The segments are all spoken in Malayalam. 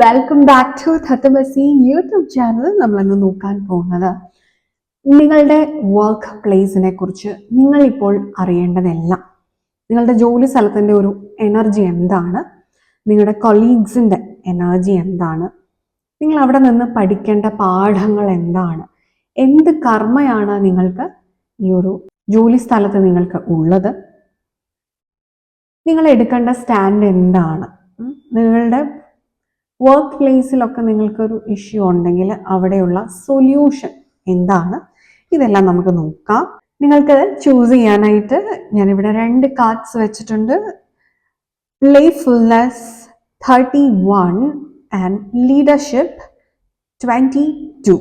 Welcome back to Tatvamasi YouTube channel നമ്മളിന്ന് നോക്കാൻ പോകുന്നത്. നിങ്ങളുടെ വർക്ക് പ്ലേസിനെ കുറിച്ച് നിങ്ങളിപ്പോൾ അറിയേണ്ടതെല്ലാം. നിങ്ങളുടെ ജോലി സ്ഥലത്തിന്റെ ഒരു എനർജി എന്താണ്? നിങ്ങളുടെ കൊളീഗ്സിന്റെ എനർജി എന്താണ്? നിങ്ങൾ അവിടെ നിന്ന് പഠിക്കേണ്ട പാഠങ്ങൾ എന്താണ്? എന്ത് കർമ്മയാണ് നിങ്ങൾക്ക് ഈ ഒരു ജോലി സ്ഥലത്ത് നിങ്ങൾക്ക് ഉള്ളത്? നിങ്ങൾ എടുക്കേണ്ട സ്റ്റാൻഡ് എന്താണ്? നിങ്ങളുടെ വർക്ക് പ്ലേസിലൊക്കെ നിങ്ങൾക്കൊരു ഇഷ്യൂ ഉണ്ടെങ്കിൽ അവിടെയുള്ള സൊല്യൂഷൻ എന്താണ്? ഇതെല്ലാം നമുക്ക് നോക്കാം. നിങ്ങൾക്ക് ചൂസ് ചെയ്യാനായിട്ട് ഞാനിവിടെ രണ്ട് കാർഡ്സ് വെച്ചിട്ടുണ്ട്. Playfulness thirty one and leadership twenty two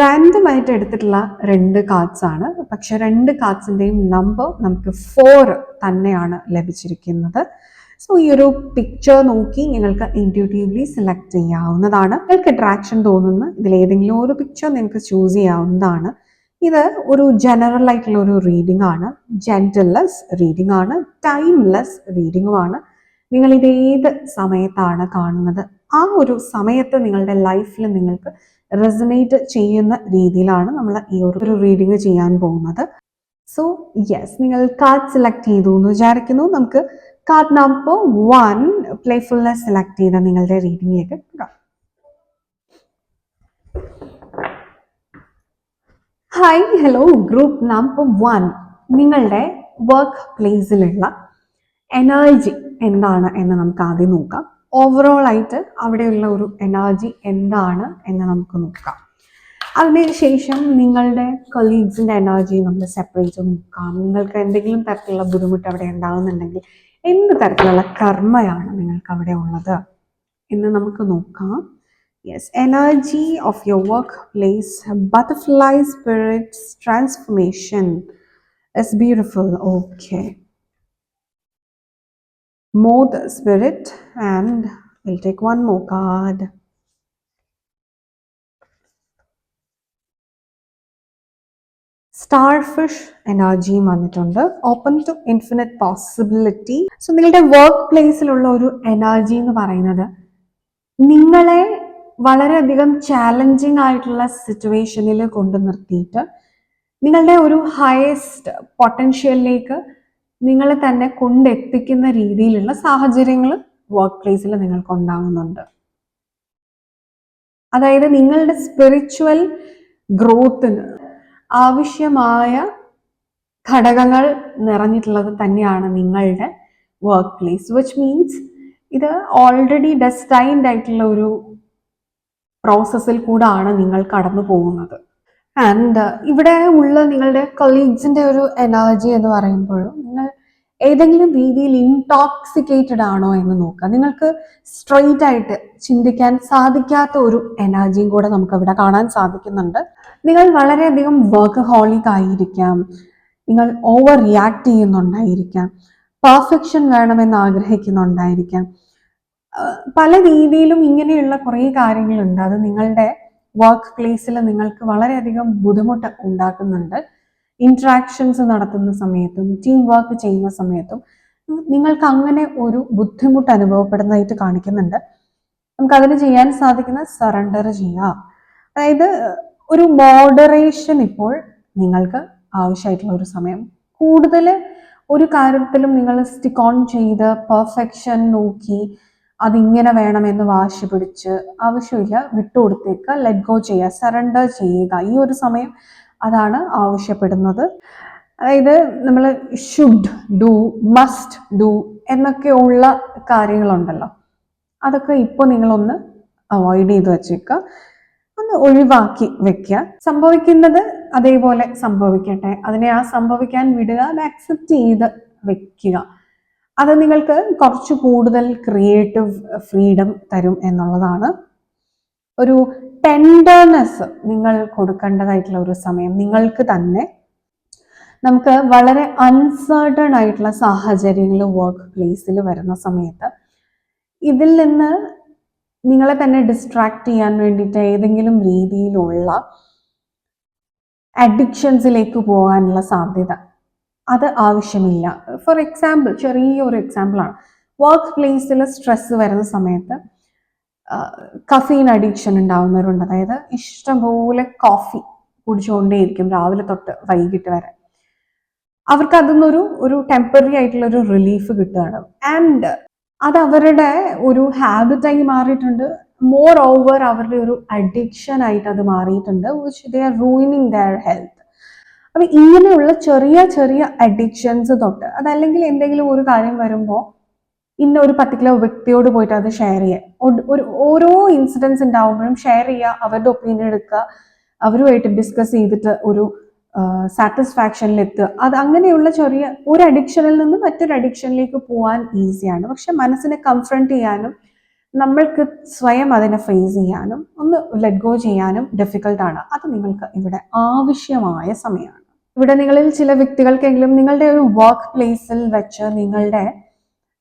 random ആയിട്ട് എടുത്തിട്ടുള്ള രണ്ട് കാർഡ്സ് ആണ്. പക്ഷെ രണ്ട് കാർഡ്സിന്റെയും നമ്പർ നമുക്ക് ഫോർ തന്നെയാണ് ലഭിച്ചിരിക്കുന്നത്. സോ ഈ ഒരു പിക്ചർ നോക്കി നിങ്ങൾക്ക് ഇന്റ്യൂട്ടീവ്ലി സെലക്ട് ചെയ്യാവുന്നതാണ്. നിങ്ങൾക്ക് അട്രാക്ഷൻ തോന്നുന്ന ഇതിൽ ഏതെങ്കിലും ഒരു പിക്ചർ നിങ്ങൾക്ക് ചൂസ് ചെയ്യാവുന്നതാണ്. ഇത് ഒരു ജനറൽ ആയിട്ടുള്ള ഒരു റീഡിംഗ് ആണ്. ജെന്റൽലെസ് റീഡിംഗ് ആണ്. ടൈംലെസ് റീഡിംഗുമാണ് നിങ്ങൾ ഇത് ഏത് സമയത്താണ് കാണുന്നത്? ആ ഒരു സമയത്ത് നിങ്ങളുടെ ലൈഫിൽ നിങ്ങൾക്ക് റെസനേറ്റ് ചെയ്യുന്ന രീതിയിലാണ് നമ്മൾ ഈ ഒരു റീഡിംഗ് ചെയ്യാൻ പോകുന്നത്. സോ യെസ് നിങ്ങൾ കാർഡ് സെലക്ട് ചെയ്തു എന്ന് വിചാരിക്കുന്നു. നമുക്ക് card number one playfulness select ചെയ്ത നിങ്ങളുടെ റീഡിംഗിലേക്ക് പോകാം. Hi hello group number one നിങ്ങളുടെ വർക്ക് പ്ലേസിലുള്ള എനർജി എന്താണ് എന്ന് നമുക്ക് ആദ്യം നോക്കാം. ഓവറോൾ ആയിട്ട് അവിടെയുള്ള ഒരു എനർജി എന്താണ് എന്ന് നമുക്ക് നോക്കാം. അതിനുശേഷം നിങ്ങളുടെ കൊളീഗ്സിന്റെ എനർജി നമ്മൾ സെപ്പറേറ്റ് നോക്കാം. നിങ്ങൾക്ക് എന്തെങ്കിലും തരത്തിലുള്ള ബുദ്ധിമുട്ട് അവിടെ ഉണ്ടാകുന്നുണ്ടെങ്കിൽ എന്ത് തരത്തിലുള്ള കർമ്മയാണ് നിങ്ങൾക്ക് അവിടെ ഉള്ളത്? എന്ന് നമുക്ക് നോക്കാം. Yes energy of your work place butterfly spirits transformation is beautiful okay moth spirit and will take one മോ more card സ്റ്റാർഫിഷ് എനർജിയും വന്നിട്ടുണ്ട്. Open to infinite possibility so നിങ്ങളുടെ വർക്ക് പ്ലേസിലുള്ള ഒരു എനർജി എന്ന് പറയുന്നത് നിങ്ങളെ വളരെയധികം ചാലഞ്ചിങ് ആയിട്ടുള്ള സിറ്റുവേഷനിൽ കൊണ്ടു നിർത്തിയിട്ട് നിങ്ങളുടെ ഒരു ഹയസ്റ്റ് പൊട്ടൻഷ്യലിലേക്ക് നിങ്ങളെ തന്നെ കൊണ്ടെത്തിക്കുന്ന രീതിയിലുള്ള സാഹചര്യങ്ങൾ വർക്ക് പ്ലേസിൽ നിങ്ങൾക്ക് ഉണ്ടാകുന്നുണ്ട് അതായത് നിങ്ങളുടെ സ്പിരിച്വൽ ഗ്രോത്തിന് ആവശ്യമായ ഘടകങ്ങൾ നിറഞ്ഞിട്ടുള്ളത് തന്നെയാണ് നിങ്ങളുടെ വർക്ക് പ്ലേസ് വിച്ച് മീൻസ് ഇത് ഓൾറെഡി ഡെസ്റ്റൈൻഡ് ആയിട്ടുള്ള ഒരു പ്രോസസ്സിൽ കൂടാണ് നിങ്ങൾ കടന്നു പോകുന്നത്. ആൻഡ് ഇവിടെ ഉള്ള നിങ്ങളുടെ കൊളീഗ്സിന്റെ ഒരു എനർജി എന്ന് പറയുമ്പോഴും നിങ്ങൾ ഏതെങ്കിലും രീതിയിൽ ഇൻടോക്സിക്കേറ്റഡ് ആണോ എന്ന് നോക്കുക. നിങ്ങൾക്ക് സ്ട്രെയിറ്റ് ആയിട്ട് ചിന്തിക്കാൻ സാധിക്കാത്ത ഒരു എനർജിയും കൂടെ നമുക്ക് ഇവിടെ കാണാൻ സാധിക്കുന്നുണ്ട്. നിങ്ങൾ വളരെയധികം വർക്ക് ഹോളിക് ആയിരിക്കാം. നിങ്ങൾ ഓവർ റിയാക്ട് ചെയ്യുന്നുണ്ടായിരിക്കാം. പെർഫെക്ഷൻ വേണമെന്ന് ആഗ്രഹിക്കുന്നുണ്ടായിരിക്കാം. പല രീതിയിലും ഇങ്ങനെയുള്ള കുറേ കാര്യങ്ങളുണ്ട്. അത് നിങ്ങളുടെ വർക്ക് പ്ലേസിൽ നിങ്ങൾക്ക് വളരെയധികം ബുദ്ധിമുട്ട് ഉണ്ടാക്കുന്നുണ്ട്. ഇൻട്രാക്ഷൻസ് നടത്തുന്ന സമയത്തും ടീം വർക്ക് ചെയ്യുന്ന സമയത്തും നിങ്ങൾക്ക് അങ്ങനെ ഒരു ബുദ്ധിമുട്ട് അനുഭവപ്പെടുന്നതായിട്ട് കാണിക്കുന്നുണ്ട്. നമുക്ക് അതിന് ചെയ്യാൻ സാധിക്കുന്ന സറണ്ടർ ചെയ്യാം. അതായത് ഒരു മോഡറേഷൻ ഇപ്പോൾ നിങ്ങൾക്ക് ആവശ്യമായിട്ടുള്ള ഒരു സമയം. കൂടുതൽ ഒരു കാര്യത്തിലും നിങ്ങൾ സ്റ്റിക്ക് ഓൺ ചെയ്ത് പെർഫെക്ഷൻ നോക്കി അതിങ്ങനെ വേണമെന്ന് വാശി പിടിച്ച് ആവശ്യമില്ല വിട്ടുകൊടുത്തേക്ക് ലെറ്റ് ഗോ ചെയ്യുക സറണ്ടർ ചെയ്യുക. ഈ ഒരു സമയം അതാണ് ആവശ്യപ്പെടുന്നത്. അതായത് നമ്മൾ ഷുഡ് ഡു മസ്റ്റ് ഡു എന്നൊക്കെ എന്നൊക്കെയുള്ള കാര്യങ്ങളുണ്ടല്ലോ. അതൊക്കെ ഇപ്പോൾ നിങ്ങളൊന്ന് അവോയ്ഡ് ചെയ്ത് വെച്ചേക്കുക. ഒന്ന് ഒഴിവാക്കി വെക്കുക. സംഭവിക്കുന്നത് അതേപോലെ സംഭവിക്കട്ടെ. അതിനെ ആ സംഭവിക്കാൻ വിടുക അത് അക്സെപ്റ്റ് ചെയ്ത് വെക്കുക. അത് നിങ്ങൾക്ക് കുറച്ച് കൂടുതൽ ക്രിയേറ്റീവ് ഫ്രീഡം തരും എന്നുള്ളതാണ്. ഒരു ടെൻഡർനെസ് നിങ്ങൾ കൊടുക്കേണ്ടതായിട്ടുള്ള ഒരു സമയം. നിങ്ങൾക്ക് തന്നെ നമുക്ക് വളരെ അൺസേർട്ടൺ ആയിട്ടുള്ള സാഹചര്യങ്ങൾ വർക്ക് പ്ലേസിൽ വരുന്ന സമയത്ത് ഇതിൽ നിന്ന് നിങ്ങളെ തന്നെ ഡിസ്ട്രാക്ട് ചെയ്യാൻ വേണ്ടിയിട്ട് ഏതെങ്കിലും രീതിയിലുള്ള അഡിക്ഷൻസിലേക്ക് പോകാനുള്ള സാധ്യത അത് ആവശ്യമില്ല. ഫോർ എക്സാമ്പിൾ ചെറിയൊരു എക്സാമ്പിളാണ് വർക്ക് പ്ലേസിൽ സ്ട്രെസ് വരുന്ന സമയത്ത് കഫീൻ അഡിക്ഷൻ ഉണ്ടാവുന്നവരുണ്ട്. അതായത് ഇഷ്ടംപോലെ കോഫി കുടിച്ചുകൊണ്ടേയിരിക്കും രാവിലെ തൊട്ട് വൈകിട്ട് വരെ. അവർക്ക് അതിന്നൊരു ഒരു ടെമ്പററി ആയിട്ടുള്ള ഒരു റിലീഫ് കിട്ടുകയാണ്. ആൻഡ് അത് അവരുടെ ഒരു ഹാബിറ്റായി മാറിയിട്ടുണ്ട്. മോർ ഓവർ അവരുടെ ഒരു അഡിക്ഷൻ ആയിട്ട് അത് മാറിയിട്ടുണ്ട് which they are ruining their health അപ്പൊ ഇങ്ങനെയുള്ള ചെറിയ ചെറിയ അഡിക്ഷൻസ് തൊട്ട് അതല്ലെങ്കിൽ എന്തെങ്കിലും ഒരു കാര്യം വരുമ്പോൾ ഇന്ന ഒരു പർട്ടിക്കുലർ വ്യക്തിയോട് പോയിട്ട് അത് ഷെയർ ചെയ്യുക ഒരു ഓരോ ഇൻസിഡൻസ് ഉണ്ടാവുമ്പോഴും ഷെയർ ചെയ്യുക അവരുടെ ഒപ്പീനിയൻ എടുക്കുക അവരുമായിട്ട് ഡിസ്കസ് ചെയ്തിട്ട് ഒരു സാറ്റിസ്ഫാക്ഷനിൽ എത്തുക അത് അങ്ങനെയുള്ള ചെറിയ ഒരു അഡിക്ഷനിൽ നിന്ന് മറ്റൊരു അഡിക്ഷനിലേക്ക് പോകാൻ ഈസിയാണ് പക്ഷെ മനസ്സിനെ കംഫ്രണ്ട് ചെയ്യാനും നമ്മൾക്ക് സ്വയം അതിനെ ഫേസ് ചെയ്യാനും ഒന്ന് ലെറ്റ് ഗോ ചെയ്യാനും ഡിഫിക്കൽട്ടാണ് അത് നിങ്ങൾക്ക് ഇവിടെ ആവശ്യമായ സമയമാണ്. ഇവിടെ നിങ്ങളിൽ ചില വ്യക്തികൾക്കെങ്കിലും നിങ്ങളുടെ ഒരു വർക്ക് പ്ലേസിൽ വെച്ച് നിങ്ങളുടെ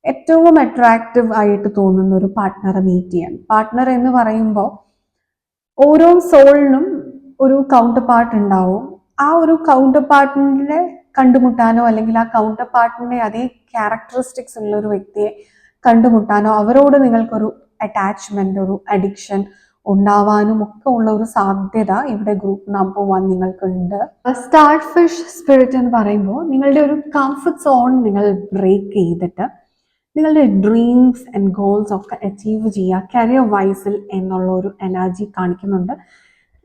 ഏറ്റവും അട്രാക്റ്റീവ് ആയിട്ട് തോന്നുന്ന ഒരു പാർട്ട്ണറെ മീറ്റ് ചെയ്യാൻ. പാർട്ട്ണർ എന്ന് പറയുമ്പോൾ ഓരോ സോളിനും ഒരു കൗണ്ടർ പാർട്ട് ഉണ്ടാവും. ആ ഒരു കൗണ്ടർ പാർട്ടിനെ കണ്ടുമുട്ടാനോ അല്ലെങ്കിൽ ആ കൗണ്ടർ പാർട്ടിന്റെ അതേ ക്യാരക്ടറിസ്റ്റിക്സ് ഉള്ള ഒരു വ്യക്തിയെ കണ്ടുമുട്ടാനോ അവരോട് നിങ്ങൾക്കൊരു അറ്റാച്ച്മെന്റ് ഒരു അഡിക്ഷൻ ഉണ്ടാവാനും ഒക്കെ ഉള്ള ഒരു സാധ്യത ഇവിടെ ഗ്രൂപ്പ് നമ്പർ വൺ നിങ്ങൾക്കുണ്ട്. സ്റ്റാർട്ട് ഫിഷ് സ്പിരിറ്റ് എന്ന് പറയുമ്പോൾ നിങ്ങളുടെ ഒരു കംഫർട്ട് സോൺ നിങ്ങൾ ബ്രേക്ക് ചെയ്തിട്ട് നിങ്ങളുടെ ഡ്രീംസ് ആൻഡ് ഗോൾസ് ഒക്കെ അച്ചീവ് ചെയ്യുക കരിയർ വൈസിൽ എന്നുള്ള ഒരു എനർജി കാണിക്കുന്നുണ്ട്.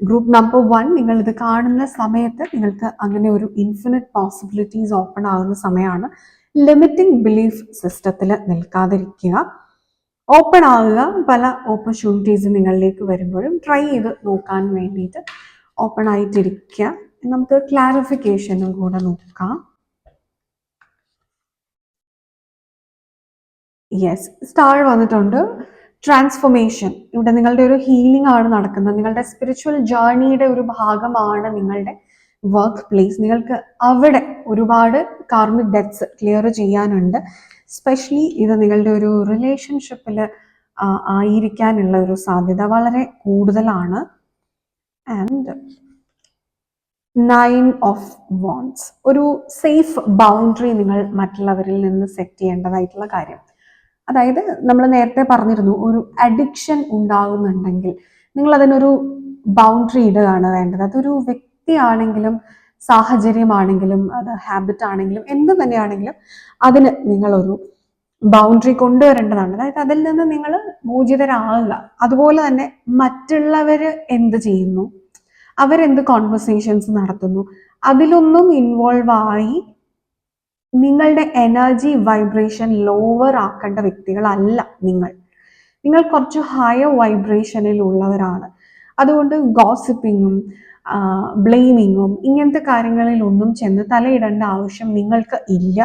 ഗ്രൂപ്പ് നമ്പർ വൺ നിങ്ങൾ ഇത് കാണുന്ന സമയത്ത് നിങ്ങൾക്ക് അങ്ങനെ ഒരു ഇൻഫിനിറ്റ് പോസിബിലിറ്റീസ് ഓപ്പൺ ആകുന്ന സമയമാണ്. ലിമിറ്റിംഗ് ബിലീഫ് സിസ്റ്റത്തിൽ നിൽക്കാതിരിക്കുക. ഓപ്പൺ ആകുക പല ഓപ്പർച്യൂണിറ്റീസ് നിങ്ങളിലേക്ക് വരുമ്പോഴും ട്രൈ ചെയ്ത് നോക്കാൻ വേണ്ടിയിട്ട് ഓപ്പൺ ആയിട്ടിരിക്കുക. നമുക്ക് ക്ലാരിഫിക്കേഷനും കൂടെ നോക്കാം. യെസ് സ്റ്റാർ വന്നിട്ടുണ്ട്. ട്രാൻസ്ഫോർമേഷൻ ഇവിടെ നിങ്ങളുടെ ഒരു ഹീലിംഗ് ആണ് നടക്കുന്നത്. നിങ്ങളുടെ സ്പിരിച്വൽ ജേർണിയുടെ ഒരു ഭാഗമാണ് നിങ്ങളുടെ വർക്ക് പ്ലേസ് നിങ്ങൾക്ക് അവിടെ ഒരുപാട് കാർമിക് ഡെത്ത്സ് ക്ലിയർ ചെയ്യാനുണ്ട്. സ്പെഷ്യലി ഇത് നിങ്ങളുടെ ഒരു റിലേഷൻഷിപ്പിൽ ആയിരിക്കാനുള്ള ഒരു സാധ്യത വളരെ കൂടുതലാണ്. ആൻഡ് നയൻ ഓഫ് വോൺസ് ഒരു സേഫ് ബൗണ്ടറി നിങ്ങൾ മറ്റുള്ളവരിൽ നിന്ന് സെറ്റ് ചെയ്യേണ്ടതായിട്ടുള്ള കാര്യം. അതായത് നമ്മൾ നേരത്തെ പറഞ്ഞിരുന്നു ഒരു അഡിക്ഷൻ ഉണ്ടാകുന്നുണ്ടെങ്കിൽ നിങ്ങൾ അതിനൊരു ബൗണ്ടറി ഇടുകയാണ് വേണ്ടത്. അതൊരു വ്യക്തിയാണെങ്കിലും സാഹചര്യമാണെങ്കിലും അത് ഹാബിറ്റ് ആണെങ്കിലും എന്ത് തന്നെയാണെങ്കിലും അതിന് നിങ്ങളൊരു ബൗണ്ടറി കൊണ്ടുവരേണ്ടതാണ്. അതായത് അതിൽ നിന്ന് നിങ്ങൾ മോചിതരാകുക. അതുപോലെ തന്നെ മറ്റുള്ളവർ എന്ത് ചെയ്യുന്നു? അവരെന്ത് കോൺവെർസേഷൻസ് നടത്തുന്നു? അതിലൊന്നും ഇൻവോൾവ് ആയി നിങ്ങളുടെ എനർജി വൈബ്രേഷൻ ലോവർ ആക്കേണ്ട വ്യക്തികളല്ല നിങ്ങൾ. നിങ്ങൾ കുറച്ച് ഹയർ വൈബ്രേഷനിൽ ഉള്ളവരാണ്. അതുകൊണ്ട് ഗോസിപ്പിങ്ങും ബ്ലെയിമിങ്ങും ഇങ്ങനത്തെ കാര്യങ്ങളിൽ ഒന്നും ചെന്ന് തലയിടേണ്ട ആവശ്യം നിങ്ങൾക്ക് ഇല്ല.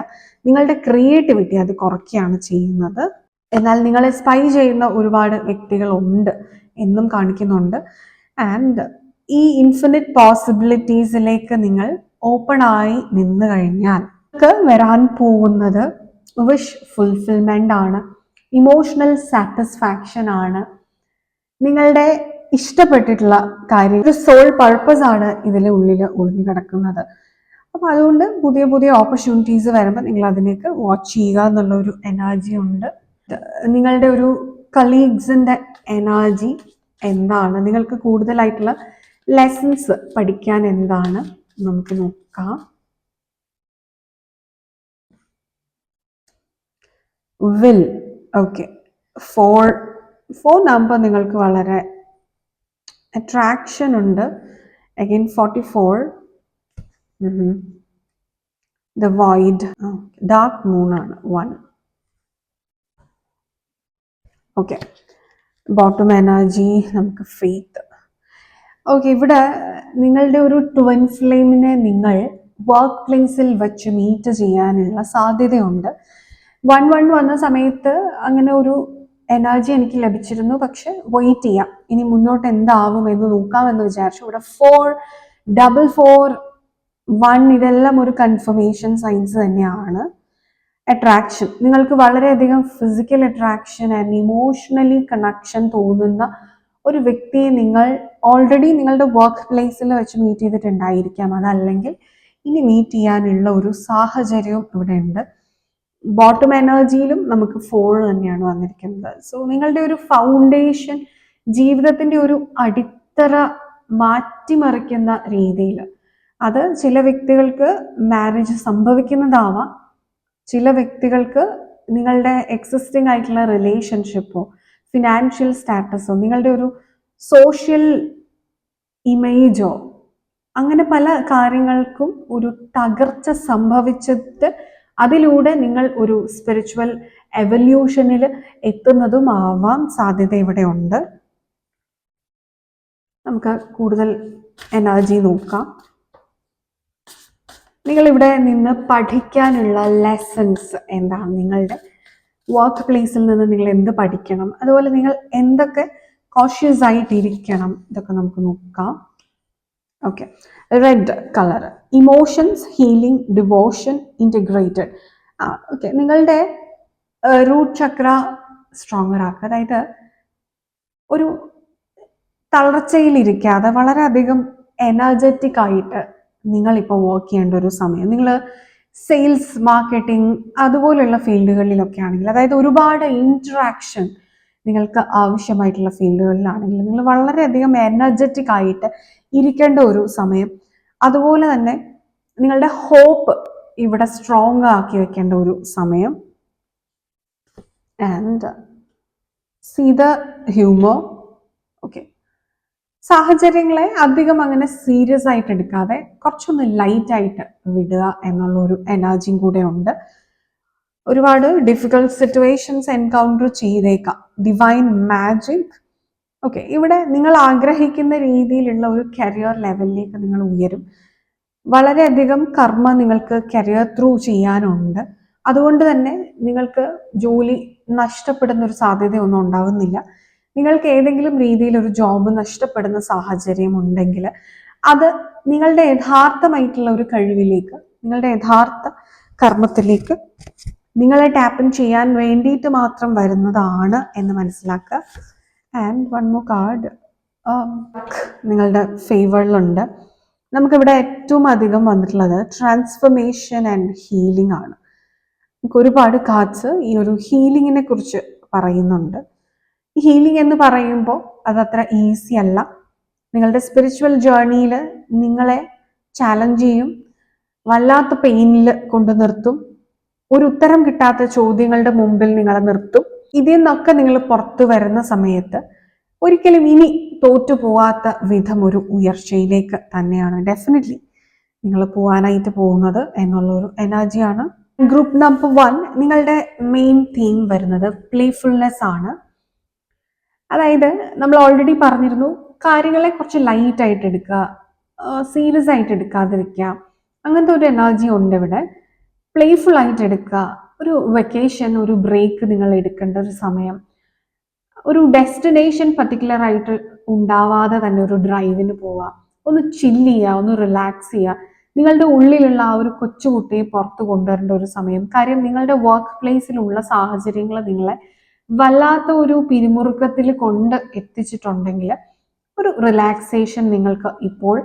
നിങ്ങളുടെ ക്രിയേറ്റിവിറ്റി അത് കുറയ്ക്കുകയാണ് ചെയ്യുന്നത്. എന്നാൽ നിങ്ങളെ സ്പൈ ചെയ്യുന്ന ഒരുപാട് വ്യക്തികളുണ്ട് എന്നും കാണിക്കുന്നുണ്ട്. ആൻഡ് ഈ ഇൻഫിനിറ്റ് പോസിബിലിറ്റീസിലേക്ക് നിങ്ങൾ ഓപ്പൺ ആയി നിന്ന് കഴിഞ്ഞാൽ നിങ്ങൾക്ക് വരാൻ പോകുന്നത് വിഷ് ഫുൾഫിൽമെന്റ് ആണ്. ഇമോഷണൽ സാറ്റിസ്ഫാക്ഷൻ ആണ്. നിങ്ങളുടെ ഇഷ്ടപ്പെട്ടിട്ടുള്ള കാര്യം ഒരു സോൾ പർപ്പസ് ആണ് ഇതിലെ ഉള്ളിൽ ഒളിഞ്ഞു കിടക്കുന്നത്. അപ്പോൾ അതുകൊണ്ട് പുതിയ പുതിയ ഓപ്പർച്യൂണിറ്റീസ് വരുമ്പോൾ നിങ്ങൾ അതിലേക്ക് വാച്ച് ചെയ്യുക എന്നുള്ള ഒരു എനർജി ഉണ്ട്. നിങ്ങളുടെ ഒരു കളീഗ്സിന്റെ എനർജി എന്താണ്? നിങ്ങൾക്ക് കൂടുതലായിട്ടുള്ള ലെസൺസ് പഠിക്കാൻ എന്താണ്? നമുക്ക് നോക്കാം. Will okay four four number നിങ്ങൾക്ക് വളരെ അട്രാക്ഷൻ ഉണ്ട്. Again forty four the wide dark moon ആണ്. വൺ ഓക്കെ ബോട്ടം എനർജി നമുക്ക് ഫെയ്ത്ത് ഓക്കെ ഇവിടെ നിങ്ങളുടെ ഒരു ട്വൻ ഫ്ലെയിമിനെ നിങ്ങൾ വർക്ക് പ്ലേസിൽ വെച്ച് മീറ്റ് ചെയ്യാനുള്ള സാധ്യതയുണ്ട്. വൺ വൺ വന്ന സമയത്ത് അങ്ങനെ ഒരു എനർജി എനിക്ക് ലഭിച്ചിരുന്നു. പക്ഷെ വെയിറ്റ് ചെയ്യാം. ഇനി മുന്നോട്ട് എന്താവും എന്ന് നോക്കാം എന്ന് വിചാരിച്ചു. ഇവിടെ ഫോർ ഡബിൾ ഫോർ വൺ ഇതെല്ലാം ഒരു കൺഫർമേഷൻ സയൻസ് തന്നെയാണ്. അട്രാക്ഷൻ നിങ്ങൾക്ക് വളരെയധികം physical attraction and emotionally connection തോന്നുന്ന ഒരു വ്യക്തിയെ നിങ്ങൾ ഓൾറെഡി നിങ്ങളുടെ വർക്ക് പ്ലേസിൽ വെച്ച് മീറ്റ് ചെയ്തിട്ടുണ്ടായിരിക്കാം. അതല്ലെങ്കിൽ ഇനി മീറ്റ് ചെയ്യാനുള്ള ഒരു സാഹചര്യവും ഇവിടെ ഉണ്ട്. ബോട്ടം എനർജിയിലും നമുക്ക് ഫോർ തന്നെയാണ് വന്നിരിക്കുന്നത്. സോ നിങ്ങളുടെ ഒരു ഫൗണ്ടേഷൻ ജീവിതത്തിന്റെ ഒരു അടിത്തറ മാറ്റിമറിക്കുന്ന രീതിയിൽ അത് ചില വ്യക്തികൾക്ക് മാരേജ് സംഭവിക്കുന്നതാവാം. ചില വ്യക്തികൾക്ക് നിങ്ങളുടെ എക്സിസ്റ്റിംഗ് ആയിട്ടുള്ള റിലേഷൻഷിപ്പോ ഫിനാൻഷ്യൽ സ്റ്റാറ്റസോ നിങ്ങളുടെ ഒരു സോഷ്യൽ ഇമേജോ അങ്ങനെ പല കാര്യങ്ങൾക്കും ഒരു തകർച്ച സംഭവിച്ചിട്ട് അതിലൂടെ നിങ്ങൾ ഒരു സ്പിരിച്വൽ എവല്യൂഷനിൽ എത്തുന്നതും ആവാം സാധ്യത ഇവിടെ ഉണ്ട്. നമുക്ക് കൂടുതൽ എനർജി നോക്കാം. നിങ്ങൾ ഇവിടെ നിന്ന് പഠിക്കാനുള്ള ലെസൺസ് എന്താണ്? നിങ്ങളുടെ വർക്ക് പ്ലേസിൽ നിന്ന് നിങ്ങൾ എന്ത് പഠിക്കണം? അതുപോലെ നിങ്ങൾ എന്തൊക്കെ കോഷ്യസ് ആയിട്ടിരിക്കണം? ഇതൊക്കെ നമുക്ക് നോക്കാം. Okay red colour emotions healing devotion integrated okay നിങ്ങളുടെ റൂട്ട് ചക്ര സ്ട്രോങ്ങർ ആക്കുക. അതായത് ഒരു തളർച്ചയിലിരിക്കാതെ വളരെയധികം എനർജറ്റിക് ആയിട്ട് നിങ്ങളിപ്പോൾ വർക്ക് ചെയ്യേണ്ട ഒരു സമയം. നിങ്ങൾ സെയിൽസ് മാർക്കറ്റിംഗ് അതുപോലെയുള്ള ഫീൽഡുകളിലൊക്കെ ആണെങ്കിൽ അതായത് ഒരുപാട് ഇൻട്രാക്ഷൻ നിങ്ങൾക്ക് ആവശ്യമായിട്ടുള്ള ഫീൽഡുകളിലാണെങ്കിൽ നിങ്ങൾ വളരെയധികം എനർജറ്റിക് ആയിട്ട് ഇരിക്കേണ്ട ഒരു സമയം. അതുപോലെ തന്നെ നിങ്ങളുടെ ഹോപ്പ് ഇവിടെ സ്ട്രോങ് ആക്കി വെക്കേണ്ട ഒരു സമയം. And see the humour okay സാഹചര്യങ്ങളെ അധികം അങ്ങനെ സീരിയസ് ആയിട്ട് എടുക്കാതെ കുറച്ചൊന്ന് ലൈറ്റ് ആയിട്ട് വിടുക എന്നുള്ള ഒരു എനർജിയും കൂടെ ഉണ്ട്. ഒരുപാട് ഡിഫിക്കൽട്ട് സിറ്റുവേഷൻസ് എൻകൗണ്ടർ ചെയ്തേക്കാം. ഡിവൈൻ മാജിക് ഓക്കെ ഇവിടെ നിങ്ങൾ ആഗ്രഹിക്കുന്ന രീതിയിലുള്ള ഒരു കരിയർ ലെവലിലേക്ക് നിങ്ങൾ ഉയരും. വളരെയധികം കർമ്മ നിങ്ങൾക്ക് കരിയർ ത്രൂ ചെയ്യാനുണ്ട്. അതുകൊണ്ട് തന്നെ നിങ്ങൾക്ക് ജോലി നഷ്ടപ്പെടുന്ന ഒരു സാധ്യതയൊന്നും ഉണ്ടാവുന്നില്ല. നിങ്ങൾക്ക് ഏതെങ്കിലും രീതിയിൽ ഒരു ജോബ് നഷ്ടപ്പെടുന്ന സാഹചര്യം ഉണ്ടെങ്കിൽ അത് നിങ്ങളുടെ യഥാർത്ഥമായിട്ടുള്ള ഒരു കഴിവിലേക്ക് നിങ്ങളുടെ യഥാർത്ഥ കർമ്മത്തിലേക്ക് നിങ്ങളെ ടാപ്പൻ ചെയ്യാൻ വേണ്ടിയിട്ട് മാത്രം വരുന്നതാണ് എന്ന് മനസ്സിലാക്കുക. ആൻഡ് വൺ മോ കാർഡ് നിങ്ങളുടെ ഫേവറിലുണ്ട് നമുക്കിവിടെ ഏറ്റവും അധികം വന്നിട്ടുള്ളത് ട്രാൻസ്ഫർമേഷൻ ആൻഡ് ഹീലിംഗ് ആണ്. നമുക്ക് ഒരുപാട് കാർഡ്സ് ഈ ഒരു ഹീലിങ്ങിനെ കുറിച്ച് പറയുന്നുണ്ട്. ഹീലിംഗ് എന്ന് പറയുമ്പോൾ അത് അത്ര ഈസി അല്ല. നിങ്ങളുടെ സ്പിരിച്വൽ ജേർണിയിൽ നിങ്ങളെ ചാലഞ്ച് ചെയ്യും. വല്ലാത്ത പെയിനിൽ കൊണ്ടു നിർത്തും. ഒരു ഉത്തരം കിട്ടാത്ത ചോദ്യങ്ങളുടെ മുമ്പിൽ നിങ്ങളെ നിർത്തും. ഇതിൽ നിന്നൊക്കെ നിങ്ങൾ പുറത്തു വരുന്ന സമയത്ത് ഒരിക്കലും ഇനി തോറ്റു പോവാത്ത വിധം ഒരു ഉയർച്ചയിലേക്ക് തന്നെയാണ്. ഡെഫിനറ്റ്ലി നിങ്ങൾ പോവാനായിട്ട് പോകുന്നത് എന്നുള്ളൊരു എനർജിയാണ് ഗ്രൂപ്പ് നമ്പർ വൺ നിങ്ങളുടെ മെയിൻ തീം വരുന്നത് പ്ലേഫുൾനെസ് ആണ്. അതായത് നമ്മൾ ഓൾറെഡി പറഞ്ഞിരുന്നു കാര്യങ്ങളെ കുറച്ച് ലൈറ്റ് ആയിട്ട് എടുക്കുക സീരിയസ് ആയിട്ട് എടുക്കാതിരിക്കുക. അങ്ങനത്തെ ഒരു എനർജി ഉണ്ട് ഇവിടെ. പ്ലേഫുൾ ആയിട്ട് എടുക്കുക. ഒരു വെക്കേഷൻ ഒരു ബ്രേക്ക് നിങ്ങൾ എടുക്കേണ്ട ഒരു സമയം. ഒരു ഡെസ്റ്റിനേഷൻ പർട്ടിക്കുലർ ആയിട്ട് ഉണ്ടാവാതെ തന്നെ ഒരു ഡ്രൈവിന് പോവുക ഒന്ന് ചില്ല് ചെയ്യുക ഒന്ന് റിലാക്സ് ചെയ്യുക നിങ്ങളുടെ ഉള്ളിലുള്ള ആ ഒരു കൊച്ചുകുട്ടിയെ പുറത്ത് കൊണ്ടുവരേണ്ട ഒരു സമയം. കാര്യം നിങ്ങളുടെ വർക്ക് പ്ലേസിലുള്ള സാഹചര്യങ്ങൾ നിങ്ങളെ വല്ലാത്ത ഒരു പിരിമുറുക്കത്തിൽ കൊണ്ട് എത്തിച്ചിട്ടുണ്ടെങ്കിൽ ഒരു റിലാക്സേഷൻ നിങ്ങൾക്ക് ഇപ്പോൾ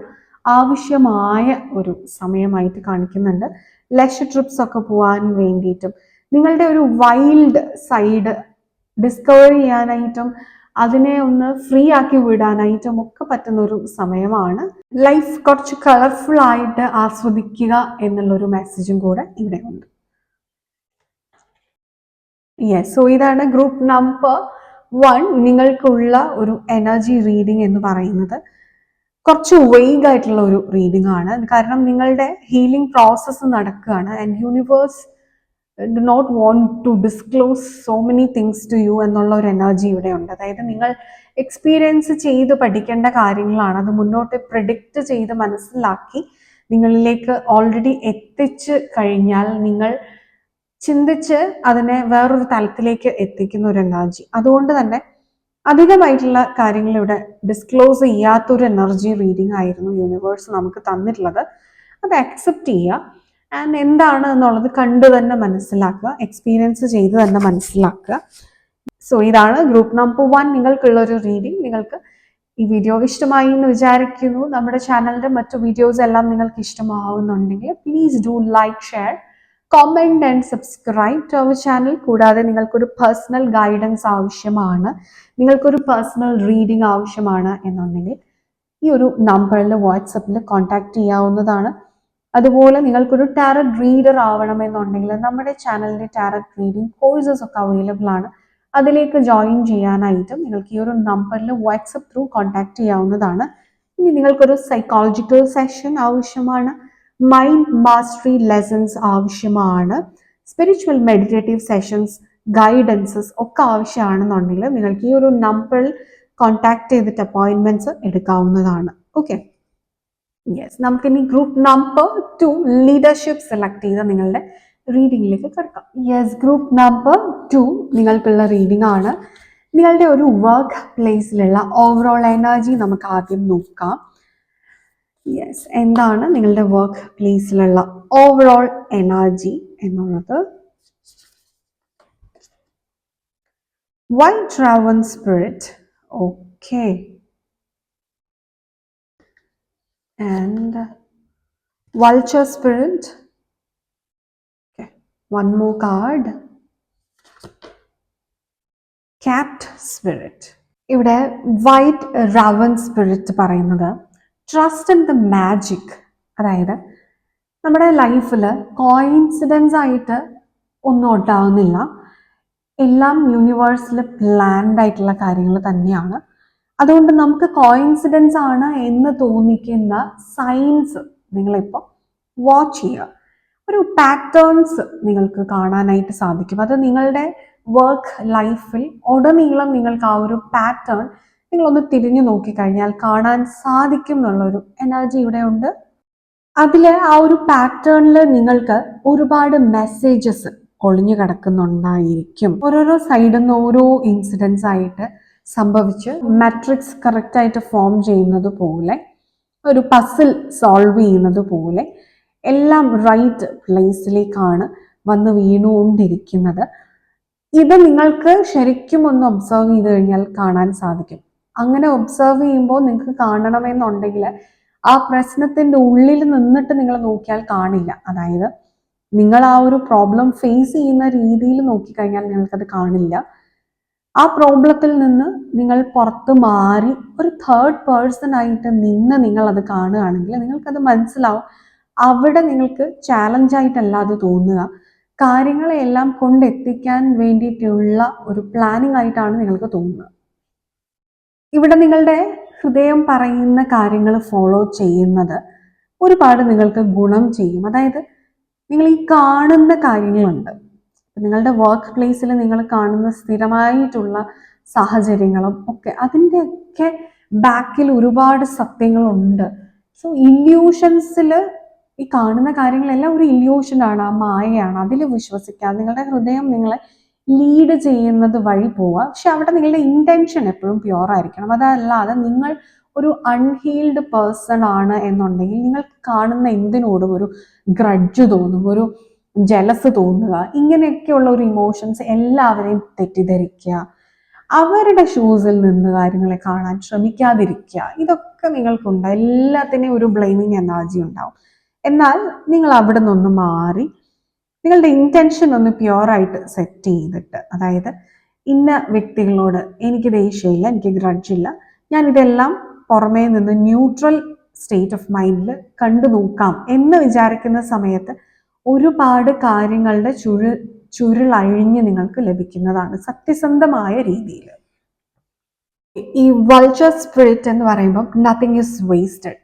ആവശ്യമായ ഒരു സമയമായിട്ട് കാണിക്കുന്നുണ്ട്. ലഷ് ട്രിപ്സ് ഒക്കെ പോകാൻ വേണ്ടിയിട്ടും. നിങ്ങളുടെ ഒരു വൈൽഡ് സൈഡ് ഡിസ്കവർ ചെയ്യാനായിട്ടും അതിനെ ഒന്ന് ഫ്രീ ആക്കി വിടാനായിട്ടും ഒക്കെ പറ്റുന്ന ഒരു സമയമാണ്. ലൈഫ് കുറച്ച് കളർഫുൾ ആയിട്ട് ആസ്വദിക്കുക എന്നുള്ളൊരു മെസ്സേജും കൂടെ ഇവിടെ ഉണ്ട്. യെസ് സോ ഇതാണ് ഗ്രൂപ്പ് നമ്പർ വൺ നിങ്ങൾക്കുള്ള ഒരു എനർജി റീഡിംഗ് എന്ന് പറയുന്നത്. കുറച്ച് വെയ്ഗ് ആയിട്ടുള്ള ഒരു റീഡിംഗ് ആണ്. കാരണം നിങ്ങളുടെ ഹീലിംഗ് പ്രോസസ്സ് നടക്കുകയാണ്. And universe do not want to disclose so many things to you എന്നുള്ള ഒരു എനർജി ഇവിടെ ഉണ്ട്. അതായത് നിങ്ങൾ എക്സ്പീരിയൻസ് ചെയ്ത് പഠിക്കേണ്ട കാര്യങ്ങളാണ്. അത് മുന്നോട്ട് പ്രിഡിക്റ്റ് ചെയ്ത് മനസ്സിലാക്കി നിങ്ങളിലേക്ക് ഓൾറെഡി എത്തിച്ച് കഴിഞ്ഞാൽ നിങ്ങൾ ചിന്തിച്ച് അതിനെ വേറൊരു തലത്തിലേക്ക് എത്തിക്കുന്ന ഒരു എനർജി അതുകൊണ്ട് തന്നെ അധികമായിട്ടുള്ള കാര്യങ്ങൾ ഇവിടെ ഡിസ്ക്ലോസ് ചെയ്യാത്തൊരു എനർജി റീഡിംഗ് ആയിരുന്നു യൂണിവേഴ്സ് നമുക്ക് തന്നിട്ടുള്ളത്. അത് അക്സെപ്റ്റ് ചെയ്യുക. ആൻഡ് എന്താണ് എന്നുള്ളത് കണ്ടു തന്നെ മനസ്സിലാക്കുക. എക്സ്പീരിയൻസ് ചെയ്ത് തന്നെ മനസ്സിലാക്കുക. സോ ഇതാണ് ഗ്രൂപ്പ് നമ്പർ വൺ നിങ്ങൾക്കുള്ള ഒരു റീഡിംഗ് നിങ്ങൾക്ക് ഈ വീഡിയോ ഇഷ്ടമായി എന്ന് വിചാരിക്കുന്നു. നമ്മുടെ ചാനലിന്റെ മറ്റു വീഡിയോസ് എല്ലാം നിങ്ങൾക്ക് ഇഷ്ടമാവുന്നുണ്ടെങ്കിൽ please do like share comment and subscribe to our channel കൂടാതെ നിങ്ങൾക്കൊരു പേഴ്സണൽ ഗൈഡൻസ് ആവശ്യമാണ്. നിങ്ങൾക്കൊരു പേഴ്സണൽ റീഡിംഗ് ആവശ്യമാണ് എന്നുണ്ടെങ്കിൽ ഈ ഒരു നമ്പറിൽ വാട്സപ്പിൽ കോൺടാക്ട് ചെയ്യാവുന്നതാണ്. അതുപോലെ നിങ്ങൾക്കൊരു ടാരറ്റ് റീഡർ ആവണമെന്നുണ്ടെങ്കിൽ നമ്മുടെ ചാനലിന്റെ ടാരറ്റ് റീഡിംഗ് കോഴ്സസ് ഒക്കെ അവൈലബിൾ ആണ്. അതിലേക്ക് ജോയിൻ ചെയ്യാനായിട്ടും നിങ്ങൾക്ക് ഈ ഒരു നമ്പറിൽ വാട്സപ്പ് ത്രൂ കോൺടാക്ട് ചെയ്യാവുന്നതാണ്. ഇനി നിങ്ങൾക്കൊരു സൈക്കോളജിക്കൽ സെഷൻ ആവശ്യമാണ്. മൈൻഡ് മാസ്റ്ററി ലെസൺസ് ആവശ്യമാണ്. സ്പിരിച്വൽ മെഡിറ്റേറ്റീവ് സെഷൻസ് ഗൈഡൻസസ് ഒക്കെ ആവശ്യമാണെന്നുണ്ടെങ്കിൽ നിങ്ങൾക്ക് ഈ ഒരു നമ്പറിൽ കോൺടാക്ട് ചെയ്തിട്ട് അപ്പോയിൻമെന്റ്സ് എടുക്കാവുന്നതാണ്. ഓക്കെ യെസ് നമുക്കിനി group number two leadership select ചെയ്ത നിങ്ങളുടെ റീഡിങ്ങിലേക്ക് കിടക്കാം. യെസ് ഗ്രൂപ്പ് നമ്പർ ടു നിങ്ങൾക്കുള്ള റീഡിംഗ് ആണ്. നിങ്ങളുടെ ഒരു വർക്ക് പ്ലേസിലുള്ള ഓവറോൾ എനർജി നമുക്ക് ആദ്യം നോക്കാം. യെസ് എന്താണ് നിങ്ങളുടെ വർക്ക് പ്ലേസിലുള്ള ഓവറോൾ എനർജി എന്നുള്ളത്? White raven spirit okay and vulture spirit? Okay. One more card. Capped spirit. ഇവിടെ വൈറ്റ് റവൻ സ്പിരിറ്റ് പറയുന്നത് ട്രസ്റ്റ് ഇൻ ദ മാജിക് അതായത് നമ്മുടെ ലൈഫിൽ കോയിൻസിഡൻസ് ആയിട്ട് ഒന്നും ഉണ്ടാവുന്നില്ല എല്ലാം യൂണിവേഴ്സിൽ പ്ലാൻഡ് ആയിട്ടുള്ള കാര്യങ്ങൾ തന്നെയാണ്. അതുകൊണ്ട് നമുക്ക് കോയിൻസിഡൻസ് ആണ് എന്ന് തോന്നിക്കുന്ന സയൻസ് നിങ്ങളിപ്പോൾ വാച്ച് ചെയ്യുക. ഒരു പാറ്റേൺസ് നിങ്ങൾക്ക് കാണാനായിട്ട് സാധിക്കും. അത് നിങ്ങളുടെ വർക്ക് ലൈഫിൽ ഉടനീളം നിങ്ങൾക്ക് ആ ഒരു പാറ്റേൺ നിങ്ങളൊന്ന് തിരിഞ്ഞു നോക്കിക്കഴിഞ്ഞാൽ കാണാൻ സാധിക്കും എന്നുള്ളൊരു എനർജി ഇവിടെ ഉണ്ട്. അതിൽ ആ ഒരു പാറ്റേണിൽ നിങ്ങൾക്ക് ഒരുപാട് മെസ്സേജസ് ഒളിഞ്ഞു കിടക്കുന്നുണ്ടായിരിക്കും. ഓരോരോ സൈഡിൽ നിന്ന് ഓരോ ഇൻസിഡൻസ് ആയിട്ട് സംഭവിച്ച് മാട്രിക്സ് കറക്റ്റായിട്ട് ഫോം ചെയ്യുന്നത് പോലെ ഒരു പസിൽ സോൾവ് ചെയ്യുന്നത് പോലെ എല്ലാം റൈറ്റ് പ്ലേസിലേക്കാണ് വന്ന് വീണുകൊണ്ടിരിക്കുന്നത്. ഇത് നിങ്ങൾക്ക് ശരിക്കും ഒന്ന് ഒബ്സർവ് ചെയ്ത് കഴിഞ്ഞാൽ കാണാൻ സാധിക്കും. അങ്ങനെ ഒബ്സർവ് ചെയ്യുമ്പോൾ നിങ്ങൾക്ക് കാണണമെന്നുണ്ടെങ്കിൽ ആ പ്രശ്നത്തിന്റെ ഉള്ളിൽ നിന്നിട്ട് നിങ്ങൾ നോക്കിയാൽ കാണില്ല. അതായത് നിങ്ങൾ ആ ഒരു പ്രോബ്ലം ഫേസ് ചെയ്യുന്ന രീതിയിൽ നോക്കിക്കഴിഞ്ഞാൽ നിങ്ങൾക്കത് കാണില്ല. ആ പ്രോബ്ലത്തിൽ നിന്ന് നിങ്ങൾ പുറത്ത് മാറി ഒരു തേർഡ് പേഴ്സൺ ആയിട്ട് നിന്ന് നിങ്ങൾ അത് കാണുകയാണെങ്കിൽ നിങ്ങൾക്കത് മനസ്സിലാവും. അവിടെ നിങ്ങൾക്ക് ചാലഞ്ച് ആയിട്ടല്ല അത് തോന്നുക. കാര്യങ്ങളെല്ലാം കൊണ്ടെത്തിക്കാൻ വേണ്ടിയിട്ടുള്ള ഒരു പ്ലാനിങ് ആയിട്ടാണ് നിങ്ങൾക്ക് തോന്നുന്നത് ഇവിടെ നിങ്ങളുടെ ഹൃദയം പറയുന്ന കാര്യങ്ങൾ ഫോളോ ചെയ്യുന്നത് ഒരുപാട് നിങ്ങൾക്ക് ഗുണം ചെയ്യും. അതായത് നിങ്ങൾ ഈ കാണുന്ന കാര്യങ്ങളുണ്ട്. നിങ്ങളുടെ വർക്ക് പ്ലേസിൽ നിങ്ങൾ കാണുന്ന സ്ഥിരമായിട്ടുള്ള സാഹചര്യങ്ങളും ഒക്കെ അതിന്റെയൊക്കെ ബാക്കിൽ ഒരുപാട് സത്യങ്ങളുണ്ട്. സോ ഇല്യൂഷൻസിൽ ഈ കാണുന്ന കാര്യങ്ങളെല്ലാം ഒരു ഇല്യൂഷനാണ് ആ മായയാണ്. അതിൽ വിശ്വസിക്കുക നിങ്ങളുടെ ഹൃദയം നിങ്ങളെ ലീഡ് ചെയ്യുന്നത് വഴി പോവുക പക്ഷെ അവിടെ നിങ്ങളുടെ ഇന്റൻഷൻ എപ്പോഴും പ്യുവർ ആയിരിക്കണം. അതല്ലാതെ നിങ്ങൾ ഒരു അൺഹീൽഡ് പേഴ്സൺ ആണ് എന്നുണ്ടെങ്കിൽ നിങ്ങൾ കാണുന്ന എന്തിനോടും ഒരു ഗ്രഡ്ജ് തോന്നും ഒരു ജലസ് തോന്നുക ഇങ്ങനെയൊക്കെയുള്ള ഒരു ഇമോഷൻസ് എല്ലാവരെയും തെറ്റിദ്ധരിക്കുക അവരുടെ ഷൂസിൽ നിന്ന് കാര്യങ്ങളെ കാണാൻ ശ്രമിക്കാതിരിക്കുക. ഇതൊക്കെ നിങ്ങൾക്കുണ്ട്. എല്ലാത്തിനെയും ഒരു ബ്ലെയിമിങ് എനർജി ഉണ്ടാവും. എന്നാൽ നിങ്ങൾ അവിടെ നിന്നൊന്ന് മാറി നിങ്ങളുടെ ഇന്റൻഷൻ ഒന്ന് പ്യുവറായിട്ട് സെറ്റ് ചെയ്തിട്ട് അതായത് ഇന്ന വ്യക്തികളോട് എനിക്ക് ദേഷ്യമില്ല എനിക്ക് ഗ്രഡ്ജില്ല ഞാൻ ഇതെല്ലാം പുറമേ നിന്ന് ന്യൂട്രൽ സ്റ്റേറ്റ് ഓഫ് മൈൻഡിൽ കണ്ടു നോക്കാം എന്ന് വിചാരിക്കുന്ന സമയത്ത് ഒരുപാട് കാര്യങ്ങളുടെ ചുരു ചുരുളഴിഞ്ഞ് നിങ്ങൾക്ക് ലഭിക്കുന്നതാണ് സത്യസന്ധമായ രീതിയിൽ. ഈ വൾച്ചർ സ്പിരിറ്റ് എന്ന് പറയുമ്പോൾ nothing is wasted